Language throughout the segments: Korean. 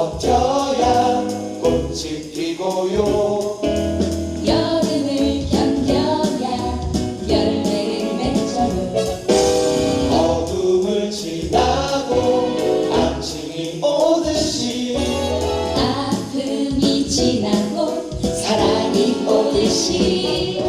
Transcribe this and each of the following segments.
멋져야 꽃이 피고요. 여름을 견뎌야 열매를 맺어요. 어둠을 지나고 아침이 오듯이 아픔이 지나고 사랑이 오듯이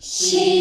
She